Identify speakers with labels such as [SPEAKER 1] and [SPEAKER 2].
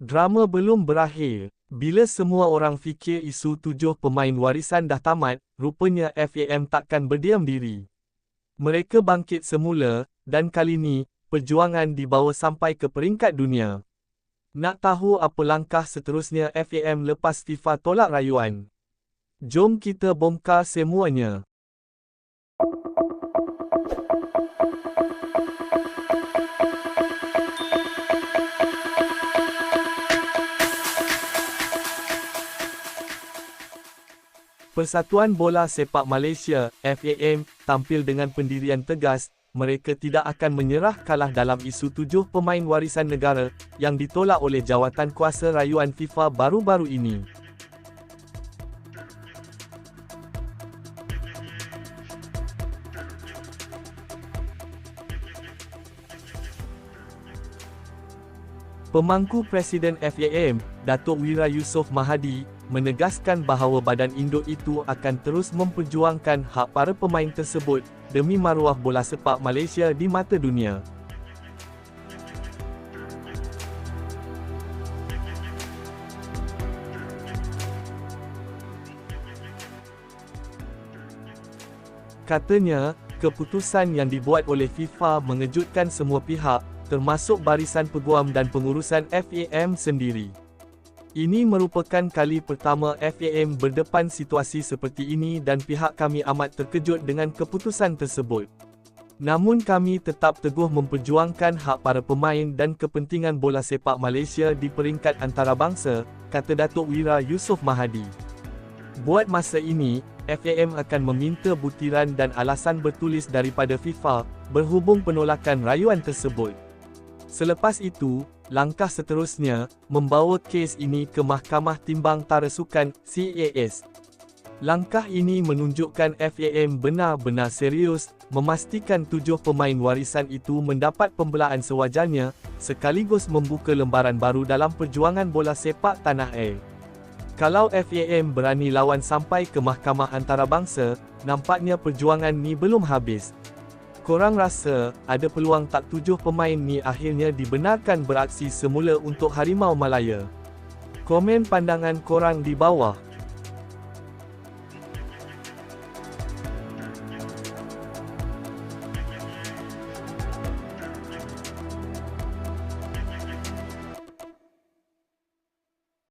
[SPEAKER 1] Drama belum berakhir. Bila semua orang fikir isu tujuh pemain warisan dah tamat, rupanya FAM takkan berdiam diri. Mereka bangkit semula, dan kali ni, perjuangan dibawa sampai ke peringkat dunia. Nak tahu apa langkah seterusnya FAM lepas FIFA tolak rayuan? Jom kita bongkar semuanya. Persatuan Bola Sepak Malaysia, FAM, tampil dengan pendirian tegas, mereka tidak akan menyerah kalah dalam isu tujuh pemain warisan negara, yang ditolak oleh jawatan kuasa rayuan FIFA baru-baru ini. Pemangku Presiden FAM, Datuk Wira Yusof Mahadi, menegaskan bahawa badan induk itu akan terus memperjuangkan hak para pemain tersebut demi maruah bola sepak Malaysia di mata dunia. Katanya, keputusan yang dibuat oleh FIFA mengejutkan semua pihak, termasuk barisan peguam dan pengurusan FAM sendiri. Ini merupakan kali pertama FAM berdepan situasi seperti ini dan pihak kami amat terkejut dengan keputusan tersebut. Namun kami tetap teguh memperjuangkan hak para pemain dan kepentingan bola sepak Malaysia di peringkat antarabangsa, kata Datuk Wira Yusof Mahadi. Buat masa ini, FAM akan meminta butiran dan alasan bertulis daripada FIFA, berhubung penolakan rayuan tersebut. Selepas itu, langkah seterusnya, membawa kes ini ke Mahkamah Timbang Tarasukan, CAS. Langkah ini menunjukkan FAM benar-benar serius, memastikan tujuh pemain warisan itu mendapat pembelaan sewajarnya, sekaligus membuka lembaran baru dalam perjuangan bola sepak tanah air. Kalau FAM berani lawan sampai ke Mahkamah Antarabangsa, nampaknya perjuangan ni belum habis. Korang rasa, ada peluang tak tujuh pemain ni akhirnya dibenarkan beraksi semula untuk Harimau Malaya? Komen pandangan korang di bawah.